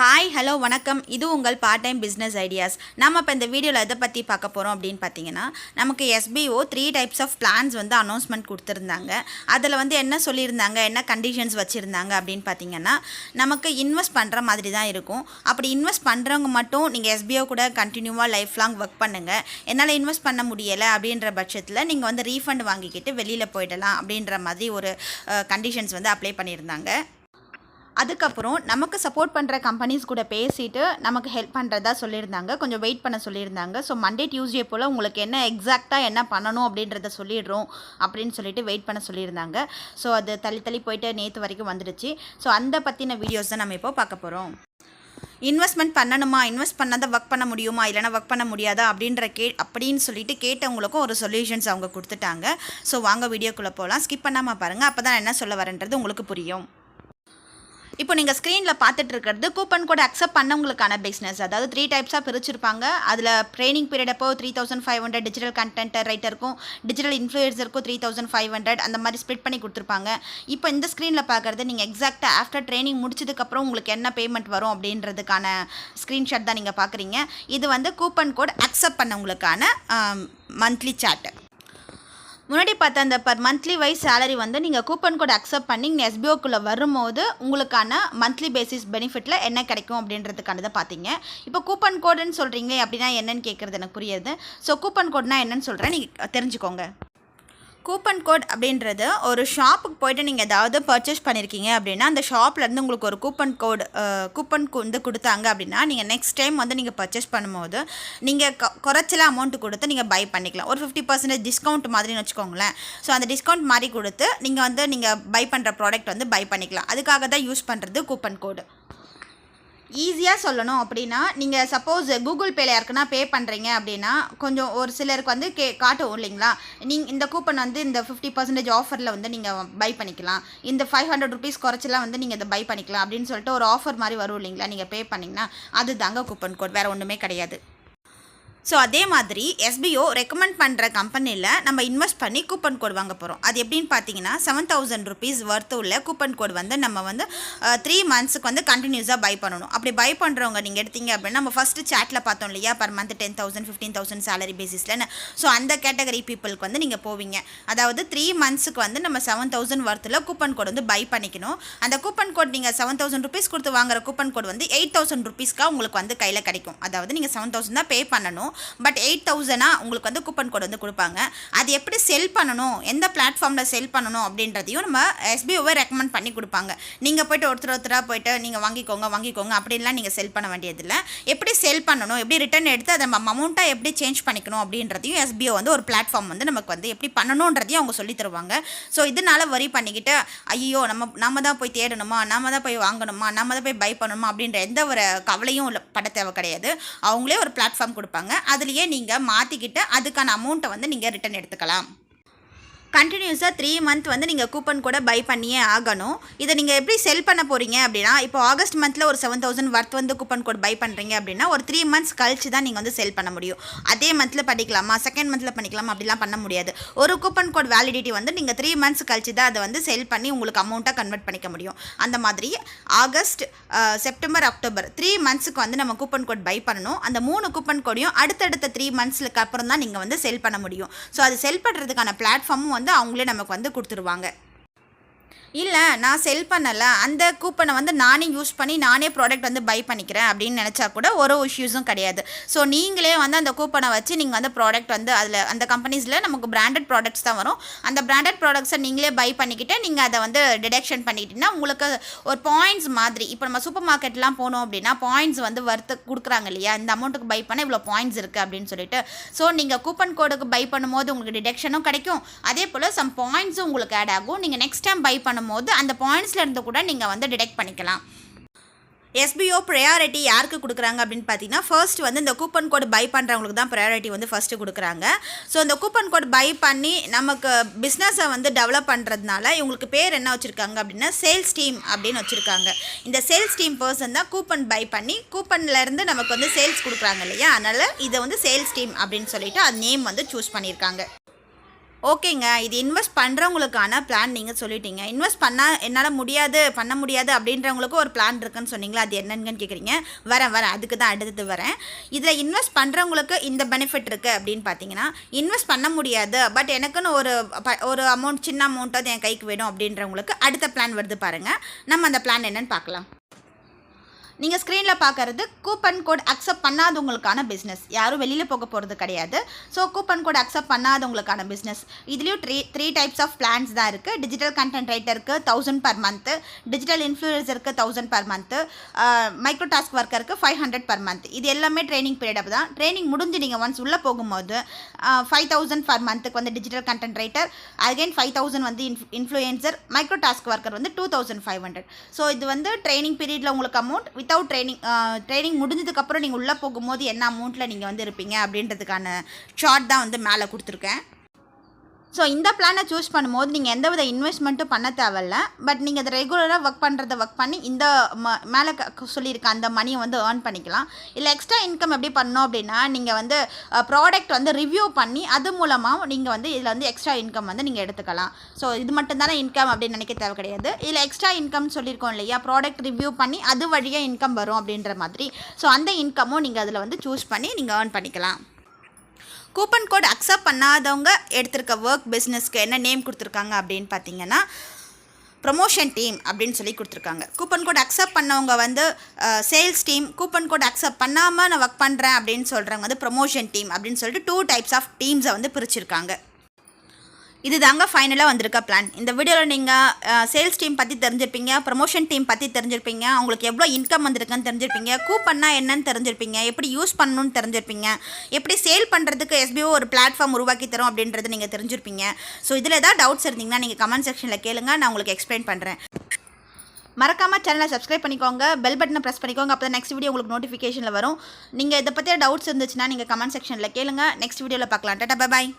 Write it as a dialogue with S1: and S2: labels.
S1: Hi hello வணக்கம். இது உங்கள் பார்ட் டைம் பிஸ்னஸ் ஐடியாஸ் நம்ம இப்போ இந்த வீடியோவில் எதை பற்றி பார்க்க போகிறோம் அப்படின்னு பார்த்தீங்கன்னா நமக்கு SPO three types of plans வந்து அனௌன்ஸ்மெண்ட் கொடுத்துருந்தாங்க. அதில் வந்து என்ன சொல்லியிருந்தாங்க என்ன கண்டிஷன்ஸ் வச்சுருந்தாங்க அப்படின்னு பார்த்தீங்கன்னா நமக்கு இன்வெஸ்ட் பண்ணுற மாதிரி தான் இருக்கும். அப்படி இன்வெஸ்ட் பண்ணுறவங்க மட்டும் நீங்கள் எஸ்பிஓ கூட கண்டினியூவாக லைஃப் லாங் ஒர்க் பண்ணுங்கள் என்னால் இன்வெஸ்ட் பண்ண முடியலை அப்படின்ற பட்சத்தில் நீங்கள் வந்து ரீஃபண்ட் வாங்கிக்கிட்டு வெளியில் போயிடலாம் அப்படின்ற மாதிரி ஒரு கண்டிஷன்ஸ் வந்து அப்ளை பண்ணியிருந்தாங்க. அதுக்கப்புறம் நமக்கு சப்போர்ட் பண்ணுற கம்பெனிஸ் கூட பேசிட்டு நமக்கு ஹெல்ப் பண்ணுறதா சொல்லியிருந்தாங்க. கொஞ்சம் வெயிட் பண்ண சொல்லியிருந்தாங்க. ஸோ மண்டே டியூஸ்டே போல் உங்களுக்கு என்ன எக்ஸாக்டாக என்ன பண்ணணும் அப்படின்றத சொல்லிடுறோம் அப்படின்னு சொல்லிட்டு வெயிட் பண்ண சொல்லியிருந்தாங்க. ஸோ அது தள்ளி தள்ளி போயிட்டு நேற்று வரைக்கும் வந்துடுச்சு. ஸோ அந்த பற்றின வீடியோஸ் தான் நம்ம இப்போ பார்க்க போகிறோம் இன்வெஸ்ட்மெண்ட் பண்ணணுமா? இன்வெஸ்ட் பண்ணாத ஒர்க் பண்ண முடியுமா? இல்லைனா ஒர்க் பண்ண முடியாதா? அப்படின்ற கே அப்படின்னு சொல்லிட்டு கேட்டவங்களுக்கும் ஒரு சொல்யூஷன்ஸ் அவங்க கொடுத்துட்டாங்க. ஸோ வாங்க வீடியோக்குள்ளே போகலாம் ஸ்கிப் பண்ணாமல் பாருங்கள் அப்போ தான் என்ன சொல்ல வரேன்றது உங்களுக்கு புரியும். இப்போ நீங்கள் ஸ்க்ரீனில் பார்த்துட்டு இருக்கிறது கூப்பன் கோட் அக்செப்ட் பண்ணவங்களுக்கான பிஸ்னஸ் அதாவது த்ரீ டைப்ஸாக பிரிச்சிருப்பாங்க. அதில் ட்ரைனிங் பீரியட் அப்போ three thousand five hundred digital content ரைட்டருக்கும் digital இன்ஃப்ளூயன்சருக்கும் த்ரீ தௌசண்ட் ஃபைவ் ஹண்ட்ரட் அந்த மாதிரி ஸ்ப்ளிட் பண்ணி கொடுத்துருப்பாங்க. இப்போ இந்த ஸ்க்ரீனில் பார்க்குறது நீங்கள் எக்ஸாக்டாக ஆஃப்டர் ட்ரைனிங் முடிச்சதுக்கப்புறம் உங்களுக்கு என்ன பேமெண்ட் வரும் அப்படின்றதுக்கான ஸ்க்ரீன்ஷாட் தான் நீங்கள் பார்க்குறீங்க. இது வந்து கூப்பன் கோட் அக்செப்ட் பண்ணவங்களுக்கான மந்த்லி சார்ட்டு முன்னாடி பார்த்த அந்த பர் மந்த்லி வைஸ் சேலரி வந்து நீங்கள் கூப்பன் கோட் அக்செப்ட் பண்ணி நீங்கள் எஸ்பிஓக்குள்ளே வரும்போது உங்களுக்கான மந்த்லி பேசிஸ் பெனிஃபிட்டில் என்ன கிடைக்கும் அப்படின்றதுக்கானதை பார்த்தீங்க. இப்போ கூப்பன் கோடுன்னு சொல்கிறீங்களே அப்படின்னா என்னன்னு கேட்குறது எனக்கு புரியுது. ஸோ கூப்பன் கோட்னா என்னன்னு சொல்கிறேன் நீங்கள் தெரிஞ்சுக்கோங்க. கூப்பன் கோட் அப்படின்றது ஒரு ஷாப்புக்கு போயிட்டு நீங்கள் ஏதாவது பர்ச்சேஸ் பண்ணியிருக்கீங்க அப்படின்னா அந்த ஷாப்லேருந்து உங்களுக்கு ஒரு கூப்பன் கோட் கூப்பன் வந்து கொடுத்தாங்க அப்படின்னா நீங்கள் நெக்ஸ்ட் டைம் வந்து நீங்கள் பர்ச்சேஸ் பண்ணும்போது நீங்கள் குறைச்சல அமௌண்ட் கொடுத்து நீங்கள் பை பண்ணிக்கலாம். ஒரு ஃபிஃப்டி பர்சன்டேஜ் டிஸ்கவுண்ட் மாதிரின்னு வச்சுக்கோங்களேன். ஸோ அந்த டிஸ்கவுண்ட் மாதிரி கொடுத்து நீங்கள் வந்து நீங்கள் பை பண்ணுற ப்ராடக்ட் வந்து பை பண்ணிக்கலாம். அதுக்காக தான் யூஸ் பண்ணுறது கூப்பன் கோடு. ஈஸியாக சொல்லணும். அப்படின்னா நீங்கள் சப்போஸ் கூகுள் பேல யாருக்குன்னா பே பண்ணுறீங்க அப்படின்னா கொஞ்சம் ஒரு சிலருக்கு வந்து கே காட்டும் இல்லைங்களா? நீங்கள் இந்த கூப்பன் வந்து இந்த ஃபிஃப்டி பர்சன்டேஜ் ஆஃபரில் வந்து நீங்கள் பை பண்ணிக்கலாம். இந்த ஃபைவ் ஹண்ட்ரட் ருபீஸ் குறைச்சலாம் வந்து நீங்கள் இதை பை பண்ணிக்கலாம். அப்படின்னு சொல்லிட்டு ஒரு ஆஃபர் மாதிரி வரும் இல்லைங்களா? நீங்கள் பே பண்ணிங்கன்னா அது தாங்க கூப்பன் கோட் வேறு ஒன்றுமே கிடையாது. ஸோ அதே மாதிரி எஸ்பிஓ ரெக்கமெண்ட் பண்ணுற கம்பெனியில் நம்ம இன்வெஸ்ட் பண்ணி கூப்பன் கோட் வாங்க போகிறோம் அது எப்படின்னு பார்த்தீங்கன்னா செவன் தௌசண்ட் ருபீஸ் ஒர்த்து உள்ள கூப்பன் கோட் வந்து நம்ம வந்து த்ரீ மந்த்ஸுக்கு வந்து கண்டினியூஸாக பை பண்ணணும். அப்படி பை பண்ணுறவங்க நீங்கள் எடுத்தீங்க அப்படின்னா நம்ம ஃபஸ்ட்டு சேட்டில் பார்த்தோம் இல்லையா? Per month ten thousand fifteen thousand salary பேசிஸ்லன்னு so அந்த கேட்டகரி பீப்புளுக்கு வந்து நீங்கள் போவீங்க. அதாவது த்ரீ மந்த்ஸுக்கு வந்து நம்ம செவன் தௌசண்ட் ஒர்த்தில் கூப்பன் கோட் வந்து பை பண்ணிக்கணும். அந்த கூப்பன் கோட் நீங்கள் செவன் தௌசண்ட் ருபீஸ் கொடுத்து வாங்குற கூப்பன் கோட் வந்து எயிட் தௌசண்ட் ருபீஸ்க்காக உங்களுக்கு வந்து கையில் கிடைக்கும். அதாவது நீங்கள் செவன் தௌசண்ட் தான் பே பண்ணணும். பட் எயிட் தௌசண்டாக உங்களுக்கு வந்து கூப்பன் கோட் வந்து கொடுப்பாங்க. அது எப்படி செல் பண்ணணும் எந்த பிளாட்ஃபார்மில் செல் பண்ணணும் அப்படின்றதையும் நம்ம எஸ்பிஓவை ரெக்கமெண்ட் பண்ணி கொடுப்பாங்க. நீங்கள் போய்ட்டு ஒருத்தர் ஒருத்தராக போயிட்டு நீங்கள் வாங்கிக்கோங்க வாங்கிக்கோங்க அப்படின்லாம் நீங்கள் செல் பண்ண வேண்டியதில்லை. எப்படி செல் பண்ணணும் எப்படி ரிட்டர்ன் எடுத்து அதை நம்ம அமௌண்ட்டாக எப்படி சேஞ்ச் பண்ணிக்கணும் அப்படின்றதையும் எஸ்பிஓ வந்து ஒரு பிளாட்ஃபார்ம் வந்து நமக்கு வந்து எப்படி பண்ணணுன்றதையும் அவங்க சொல்லி தருவாங்க. ஸோ இதனால வரி பண்ணிக்கிட்டு ஐயோ நம்ம நம்ம தான் போய் தேடணுமா நம்ம தான் போய் வாங்கணுமா நம்ம தான் போய் பை பண்ணணுமா அப்படின்ற எந்த ஒரு கவலையும் பட தேவை கிடையாது. அவங்களே ஒரு பிளாட்ஃபார்ம் கொடுப்பாங்க. அதுலேயே நீங்கள் மாற்றிக்கிட்டு அதுக்கான அமௌண்ட்டை வந்து நீங்கள் ரிட்டர்ன் எடுத்துக்கலாம். கண்டினியூஸாக த்ரீ மந்த் வந்து நீங்கள் கூப்பன் கூட பை பண்ணியே ஆகணும். இதை நீங்கள் எப்படி செல் பண்ண போகிறீங்க அப்படின்னா இப்போ ஆகஸ்ட் மந்தில் ஒரு செவன் தௌசண்ட் ஒர்த் வந்து கூப்பன் கோட் பை பண்ணுறீங்க அப்படின்னா ஒரு த்ரீ மந்த்ஸ் கழிச்சு தான் நீங்கள் வந்து செல் பண்ண முடியும். அதே மந்தில் பண்ணிக்கலாமா? செகண்ட் மந்தில் பண்ணிக்கலாமா? அப்படிலாம் பண்ண முடியாது. ஒரு கூப்பன் கோட் வேலிடிட்டி வந்து நீங்கள் த்ரீ மந்த்ஸ் கழிச்சு தான் அதை வந்து செல் பண்ணி உங்களுக்கு அமௌண்ட்டாக கன்வெர்ட் பண்ணிக்க முடியும். அந்த மாதிரி ஆகஸ்ட் செப்டம்பர் அக்டோபர் த்ரீ மந்த்ஸுக்கு வந்து நம்ம கூப்பன் கோட் பை பண்ணணும். அந்த மூணு கூப்பன் கோடையும் அடுத்தடுத்த த்ரீ மந்த்ஸ்க்கு அப்புறம் தான் நீங்கள் வந்து செல் பண்ண முடியும். ஸோ அது செல் பண்ணுறதுக்கான பிளாட்ஃபார்மும் வந்து வந்து அவங்களே நமக்கு வந்து கொடுத்துருவாங்க. இல்லை நான் செல் பண்ணலை. அந்த கூப்பனை வந்து நானே யூஸ் பண்ணி நானே ப்ராடக்ட் வந்து பை பண்ணிக்கிறேன் அப்படின்னு நினச்சா கூட ஒரு இஷ்யூஸும் கிடையாது. ஸோ நீங்களே வந்து அந்த கூப்பனை வச்சு நீங்கள் வந்து ப்ராடக்ட் வந்து அதில் அந்த கம்பெனிஸில் நமக்கு பிராண்டட் ப்ராடக்ட்ஸ் தான் வரும். அந்த பிராண்டட் ப்ராடக்ட்ஸை நீங்களே பை பண்ணிக்கிட்டு நீங்கள் அதை வந்து டிடெக்ஷன் பண்ணிக்கிட்டீங்கன்னா உங்களுக்கு ஒரு பாயிண்ட்ஸ் மாதிரி இப்போ நம்ம சூப்பர் மார்க்கெட்லாம் போனோம் அப்படின்னா பாயிண்ட்ஸ் வந்து வர்த்து கொடுக்குறாங்க இல்லையா? இந்த அமௌண்ட்டுக்கு பை பண்ண இவ்வளோ பாயிண்ட்ஸ் இருக்குது அப்படின்னு சொல்லிட்டு. ஸோ நீங்கள் கூப்பன் கோடுக்கு பை பண்ணும்போது உங்களுக்கு டிடெக்ஷனும் கிடைக்கும். அதே போல் சம் பாயிண்ட்ஸும் உங்களுக்கு ஆட் ஆகும். நீங்கள் நெக்ஸ்ட் டைம் பை பண்ணும்போது அந்த பாயிண்ட்ஸில் இருந்து கூட நீங்கள் வந்து டிடெக்ட் பண்ணிக்கலாம். எஸ்பிஓ ப்ரையாரிட்டி யாருக்கு கொடுக்குறாங்க அப்படின்னு பார்த்தீங்கன்னா ஃபர்ஸ்ட் வந்து இந்த கூப்பன் கோட் பை பண்ணுறவங்களுக்கு தான் ப்ரையாரிட்டி வந்து ஃபஸ்ட்டு கொடுக்குறாங்க. ஸோ இந்த கூப்பன் கோட் பை பண்ணி நமக்கு பிஸ்னஸை வந்து டெவலப் பண்ணுறதுனால இவங்களுக்கு பேர் என்ன வச்சுருக்காங்க அப்படின்னா சேல்ஸ் டீம் அப்படின்னு வச்சுருக்காங்க. இந்த சேல்ஸ் டீம் பர்சன் தான் கூப்பன் பை பண்ணி கூப்பன்லேருந்து நமக்கு வந்து சேல்ஸ் கொடுக்குறாங்க இல்லையா? அதனால் இதை வந்து சேல்ஸ் டீம் அப்படின்னு சொல்லிட்டு அது நேம் வந்து சூஸ் பண்ணியிருக்காங்க ஓகேங்க இது இன்வெஸ்ட் பண்ணுறவங்களுக்கான பிளான் நீங்கள் சொல்லிட்டீங்க. இன்வெஸ்ட் பண்ணால் என்னால் முடியாது பண்ண முடியாது அப்படின்றவங்களுக்கு ஒரு பிளான் இருக்குன்னு சொன்னீங்களா? அது என்னங்கன்னு கேட்குறீங்க வரேன் வரேன். அதுக்கு தான் அடுத்தது வரேன். இதில் இன்வெஸ்ட் பண்ணுறவங்களுக்கு இந்த பெனிஃபிட் இருக்குது அப்படின்னு பார்த்தீங்கன்னா இன்வெஸ்ட் பண்ண முடியாது. பட் எனக்குன்னு ஒரு ப- ஒரு அமௌண்ட் சின்ன அமௌண்ட்டாவது என் கைக்கு வேணும் அப்படின்றவங்களுக்கு அடுத்த பிளான் வருது பாருங்கள் நம்ம அந்த பிளான் என்னன்னு பார்க்கலாம் நீங்கள் ஸ்க்ரீனில் பார்க்குறது கூப்பன் கோட் அக்செப்ட் பண்ணாதவங்களுக்கான பிஸ்னஸ் யாரும் வெளியில் போக போகிறது கிடையாது. ஸோ கூப்பன் கோட் அக்செப்ட் பண்ணாதவங்களுக்கான பிஸ்னஸ் இதுலேயும் three three types of plans தான் இருக்குது டிஜிட்டல் கண்டென்ட் ரைட்டருக்கு thousand per month digital இன்ஃப்ளூயன்சருக்கு thousand per month micro task ஒர்க்கருக்கு five hundred per month இது எல்லாமே ட்ரைனிங் பீரியட் தான். ட்ரைனிங் முடிஞ்சு நீங்கள் ஒன்ஸ் உள்ளே போகும்போது ஃபைவ் தௌசண்ட் பர் மந்த்துக்கு வந்து digital content writer again five thousand வந்து இன்ஃப் இன்ஃப்ளூயன்சர் மைக்ரோ டாஸ்க் ஒர்க்கர் வந்து two thousand five hundred so இது வந்து ட்ரைனிங் பீரியடில் உங்களுக்கு அமௌண்ட் வித்தவுட் ட்ரைனிங் ட்ரைனிங் முடிஞ்சதுக்கப்புறம் நீங்கள் உள்ளே போகும்போது என்ன அமௌண்ட்டில் நீங்கள் வந்து இருப்பீங்க அப்படின்றதுக்கான ஷார்ட் தான் வந்து மேலே கொடுத்துருக்கேன். ஸோ இந்த பிளானை சூஸ் பண்ணும்போது நீங்கள் எந்த வித இன்வெஸ்ட்மெண்ட்டும் பண்ண தேவையில்ல. பட் நீங்கள் அதை ரெகுலராக ஒர்க் பண்ணுறத ஒர்க் பண்ணி இந்த ம மேலே க சொல்லியிருக்க அந்த மணியை வந்து ஏர்ன் பண்ணிக்கலாம். இல்லை எக்ஸ்ட்ரா இன்கம் எப்படி பண்ணோம் அப்படின்னா நீங்கள் வந்து ப்ராடக்ட் வந்து ரிவ்யூ பண்ணி அது மூலமாக நீங்கள் வந்து இதில் வந்து எக்ஸ்ட்ரா இன்கம் வந்து நீங்கள் எடுத்துக்கலாம். ஸோ இது மட்டும் தானே இன்கம் அப்படின்னு நினைக்க தேவை கிடையாது. இதில் எக்ஸ்ட்ரா இன்கம் சொல்லியிருக்கோம் இல்லையா? ப்ராடக்ட் ரிவ்யூ பண்ணி அது வழியாக இன்கம் வரும் அப்படின்ற மாதிரி. ஸோ அந்த இன்கமும் நீங்கள் அதில் வந்து சூஸ் பண்ணி நீங்கள் ஏர்ன் பண்ணிக்கலாம். கூப்பன் கோட் அக்செப்ட் பண்ணாதவங்க எடுத்திருக்க ஒர்க் பிஸ்னஸ்க்கு என்ன நேம் கொடுத்துருக்காங்க அப்படின்னு பார்த்தீங்கன்னா ப்ரொமோஷன் டீம் அப்படின்னு சொல்லி கொடுத்துருக்காங்க. கூப்பன் கோட் அக்செப்ட் பண்ணவங்க வந்து sales team coupon code accept பண்ணாமல் நான் ஒர்க் பண்ணுறேன் அப்படின்னு சொல்கிறவங்க வந்து ப்ரொமோஷன் டீம் அப்படின்னு சொல்லிட்டு டூ டைப்ஸ் ஆஃப் டீம்ஸை வந்து பிரிச்சிருக்காங்க. இது தாங்க ஃபைனலாக வந்திருக்க பிளான் இந்த வீடியோவில் நீங்கள் சேல்ஸ் டீம் பற்றி தெரிஞ்சிருப்பீங்க ப்ரமோஷன் டீம் பற்றி தெரிஞ்சிருப்பீங்க உங்களுக்கு எவ்வளோ இன்கம் வந்திருக்குன்னு தெரிஞ்சிருப்பீங்க கூப்பன்னா என்னன்னு தெரிஞ்சிருப்பீங்க எப்படி யூஸ் பண்ணணும்னு தெரிஞ்சிருப்பீங்க எப்படி சேல் பண்ணுறதுக்கு எஸ்பிஓ ஒரு பிளாட்ஃபார்ம் உருவாக்கி தரும் அப்படின்றது நீங்கள் தெரிஞ்சிருப்பீங்க. ஸோ இதில் ஏதாவது டவுட்ஸ் இருந்தீங்கன்னா நீங்கள் கமெண்ட் செக்ஷனில் கேளுங்க நான் உங்களுக்கு எக்ஸ்பிளைன் பண்ணுறேன் மறக்காமல் சேனலை சப்ஸ்கிரைப் பண்ணிக்கோங்க பெல் பட்டனை ப்ரெஸ் பண்ணிக்கோங்க அப்போ தான் நெக்ஸ்ட் வீடியோ உங்களுக்கு நோட்டிஃபிகேஷனில் வரும். நீங்கள் இதை பற்றிய டவுட்ஸ் இருந்துச்சுன்னா நீங்கள் கமெண்ட் செக்ஷனில் கேளுங்க நெக்ஸ்ட் வீடியோவில் பார்க்கலாம். டாட்டா பாய்